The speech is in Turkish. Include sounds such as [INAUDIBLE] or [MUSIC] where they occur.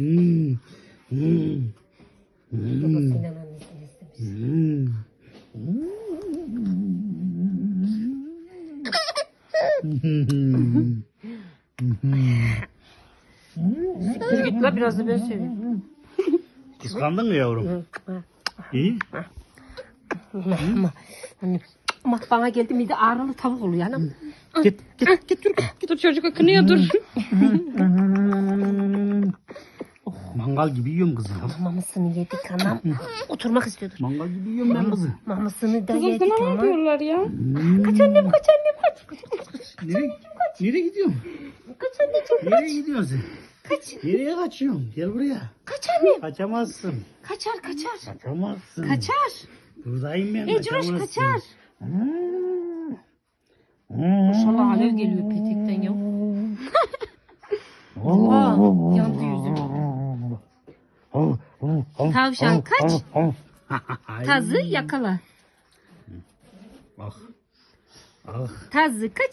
Hmm. Hmm. İstemiş. Hmm. Dur git la biraz da ben söyleyeyim. Kıskandın mı yavrum? İyi. Ama, hani, ama bana geldi miydi ağrılı tavuk oluyor anam. Git git git dur. Dur çocuk akınıyor dur. Mangal gibi yiyorum kızı. Mamasını yedik anam. Oturmak istiyordur. Mangal gibi yiyorum ben kızı. Mamasını da Kızım yedik sana ne ama. yapıyorlar ya? Kaç annem kaç annem kaç. Nereye, nereye gidiyorsun? Kaç anneciğim Nereye gidiyorsun sen? kaç. Nereye kaçıyorsun? Gel buraya. Kaç annem. Kaçamazsın. Kaçar kaçar. Kaçamazsın. Kaçar. Buradayım ben. Ecroş kaçamazsın. kaçar. Hmm. Hmm. Maşallah alev geliyor petekten ya. Aa, yandı. Tavşan kaç. [LAUGHS] Tazı yakala. Ah. Ah. Tazı kaç.